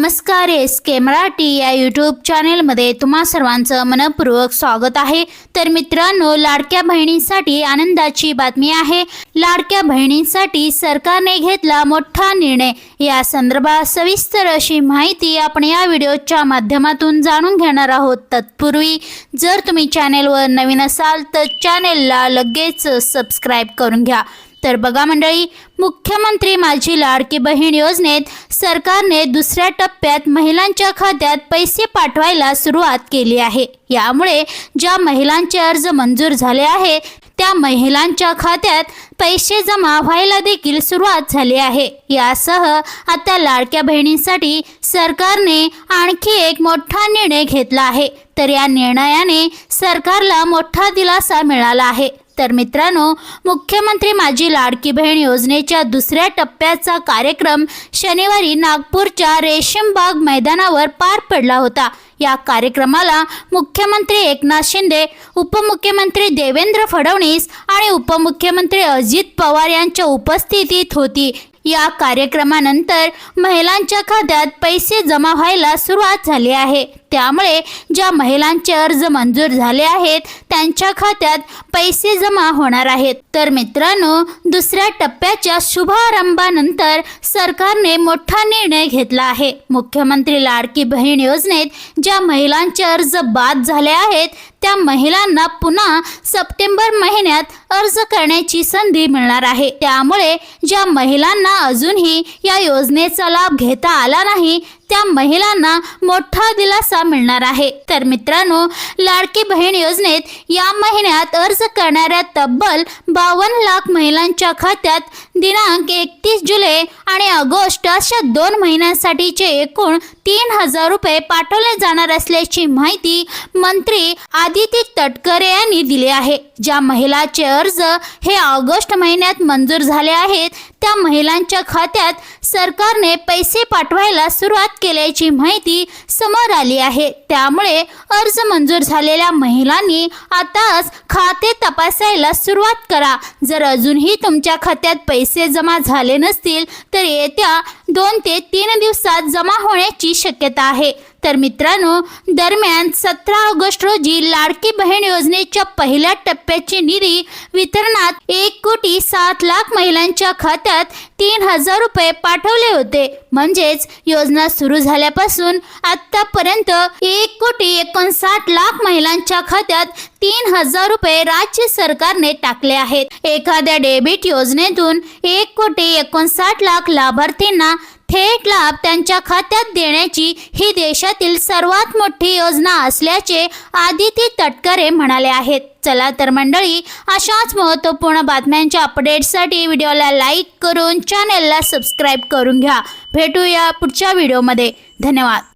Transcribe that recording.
नमस्कार एस के मराठी या यूट्यूब चॅनेलमध्ये तुम्हा सर्वांचं मनपूर्वक स्वागत आहे. तर मित्रांनो लाडक्या बहिणींसाठी आनंदाची बातमी आहे. लाडक्या बहिणींसाठी सरकारने घेतला मोठा निर्णय. या संदर्भात सविस्तर अशी माहिती आपण या व्हिडिओच्या माध्यमातून जाणून घेणार आहोत. तत्पूर्वी जर तुम्ही चॅनेलवर नवीन असाल तर चॅनेलला लगेच सबस्क्राईब करून घ्या. तर बघा मंडळी मुख्यमंत्री माझी लाडकी बहीण योजनेत सरकारने दुसऱ्या टप्प्यात महिलांच्या खात्यात पैसे पाठवायला सुरुवात केली आहे. यामुळे ज्या महिलांचे अर्ज मंजूर झाले आहे त्या महिलांच्या खात्यात पैसे जमा व्हायला देखील सुरुवात झाली आहे. यासह आता लाडक्या बहिणींसाठी सरकारने आणखी एक मोठा निर्णय घेतला आहे. तर या निर्णयाने सरकारला मोठा दिलासा मिळाला आहे. तर मित्रांनो मुख्यमंत्री माझी लाडकी बहीण योजनेच्या दुसऱ्या टप्प्याचा कार्यक्रम शनिवारी नागपूरच्या रेशीमबाग मैदानावर पार पडला होता. या कार्यक्रमाला मुख्यमंत्री एकनाथ शिंदे उपमुख्यमंत्री देवेंद्र फडणवीस आणि उपमुख्यमंत्री अजित पवार यांच्या उपस्थितीत होती. या कार्यक्रमानंतर महिलांच्या खात्यात पैसे जमा व्हायला सुरुवात झाली आहे. त्यामुळे ज्या महिलांचे अर्ज मंजूर झाले आहेत त्यांच्या खात्यात पैसे जमा होणार आहेत. तर मित्रांनो दुसऱ्या टप्प्याच्या शुभारंभानंतर सरकारने मोठा निर्णय घेतला आहे. मुख्यमंत्री लाडकी बहीण योजनेत ज्या महिलांचे अर्ज बाद झाले आहेत त्या महिलांना पुन्हा सप्टेंबर महिन्यात अर्ज करण्याची संधी मिळणार आहे. त्यामुळे ज्या महिलांना अजूनही या योजनेचा लाभ घेता आला नाही त्या महिलांना मोठा दिलासा मिळणार आहे. तर मित्रांनो लाडकी बहीण योजनेत या महिन्यात अर्ज करणाऱ्या तब्बल बावन्न लाख महिलांच्या खात्यात दिनांक एकतीस जुलै आणि ऑगस्ट अशा दोन महिन्यांसाठीचे एकूण तीन हजार रुपये पाठवले जाणार असल्याची माहिती मंत्री आदिती तटकरे यांनी दिली आहे. ज्या महिलाचे अर्ज हे ऑगस्ट महिन्यात मंजूर झाले आहेत त्या महिलांच्या खात्यात सरकारने पैसे पाठवायला सुरुवात केल्याची माहिती समोर आली आहे. त्यामुळे अर्ज मंजूर झालेल्या महिलांनी आताच खाते तपासायला सुरुवात करा. जर अजूनही तुमच्या खात्यात पैसे जमा झाले नसतील तर येत्या दोन ते तीन दिवसात जमा होण्याची शक्यता आहे. तर मित्रांनो दरम्यान सतरा ऑगस्ट रोजी लाडकी बहीण योजनेच्या पहिल्या टप्प्याची निधी वितरणात एक कोटी सात लाख महिलांच्या खात्यात तीन हजार रुपये पाठवले होते. म्हणजेच योजना सुरू झाल्यापासून आतापर्यंत एक कोटी एकोणसाठ लाख महिलांच्या खात्यात तीन हजार रुपये राज्य सरकारने टाकले आहेत. एखाद्या डेबिट योजनेतून एक कोटी एकोणसाठ लाख लाभार्थींना थेट लाभ त्यांच्या खात्यात देण्याची ही देशातील सर्वात मोठी योजना असल्याचे आदिती तटकरे म्हणाले आहेत. चला तर मंडळी अशाच महत्त्वपूर्ण बातम्यांच्या अपडेटसाठी व्हिडिओला लाईक करून चॅनेलला सबस्क्राईब करून घ्या. भेटूया पुढच्या व्हिडिओमध्ये धन्यवाद.